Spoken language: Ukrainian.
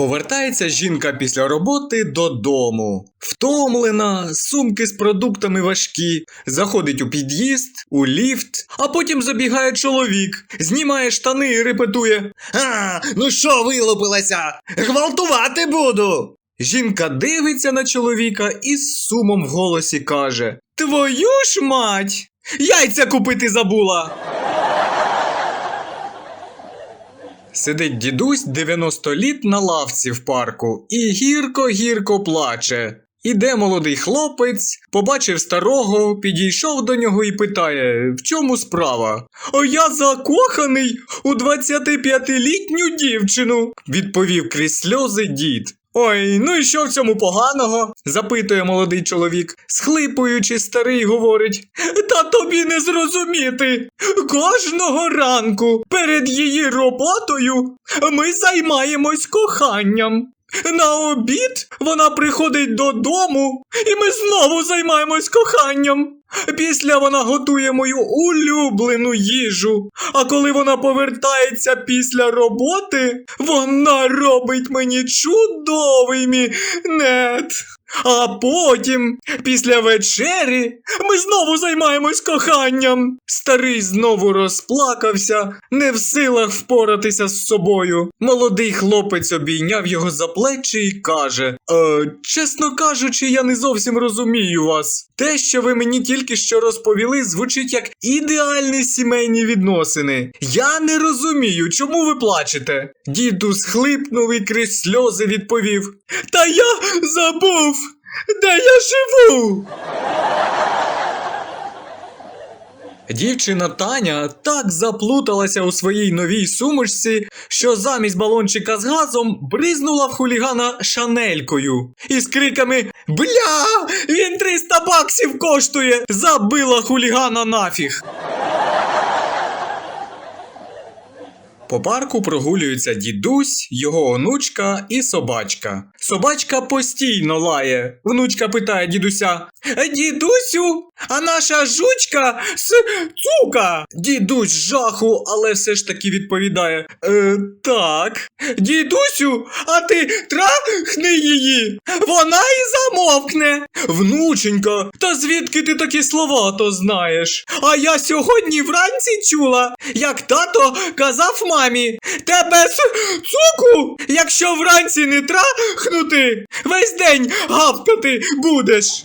Повертається жінка після роботи додому. Втомлена, сумки з продуктами важкі, заходить у під'їзд, у ліфт, а потім забігає чоловік, знімає штани і репетує. А, ну що вилупилася? Гвалтувати буду. Жінка дивиться на чоловіка і з сумом в голосі каже: Твою ж мать! Яйця купити забула. Сидить дідусь 90 літ на лавці в парку і гірко-гірко плаче. Іде молодий хлопець, побачив старого, підійшов до нього і питає, в чому справа? А я закоханий у 25-літню дівчину, відповів крізь сльози дід. Ой, ну і що в цьому поганого? запитує молодий чоловік, схлипуючи, старий говорить. Та тобі не зрозуміти. Кожного ранку перед її роботою ми займаємось коханням. На обід вона приходить додому, і ми знову займаємось коханням. Після вона готує мою улюблену їжу. А коли вона повертається після роботи, вона робить мені чудовий мінет. А потім, після вечері, ми знову займаємось коханням. Старий знову розплакався, не в силах впоратися з собою. Молодий хлопець обійняв його за плечі і каже: е, чесно кажучи, я не зовсім розумію вас. Те, що ви мені тільки що розповіли, звучить як ідеальні сімейні відносини. Я не розумію, чому ви плачете. Діду схлипнув і крізь сльози відповів: Та я забув, де я живу. Дівчина Таня так заплуталася у своїй новій сумочці, що замість балончика з газом бризнула в хулігана шанелькою. І з криками Бля! Він 300 баксів коштує! Забила хулігана нафіг. По парку прогулюються дідусь, його онучка і собачка. Собачка постійно лає. Внучка питає дідуся: «Е, Дідусю, а наша жучка с цука. Дідусь жаху, але все ж таки відповідає: е, Так. Дідусю, а ти трахни її. Вона і замовкне. Внученька, та звідки ти такі слова то знаєш? А я сьогодні вранці чула, як тато казав мамі, тебе с цуку, якщо вранці не трахнути, весь день гавкати будеш.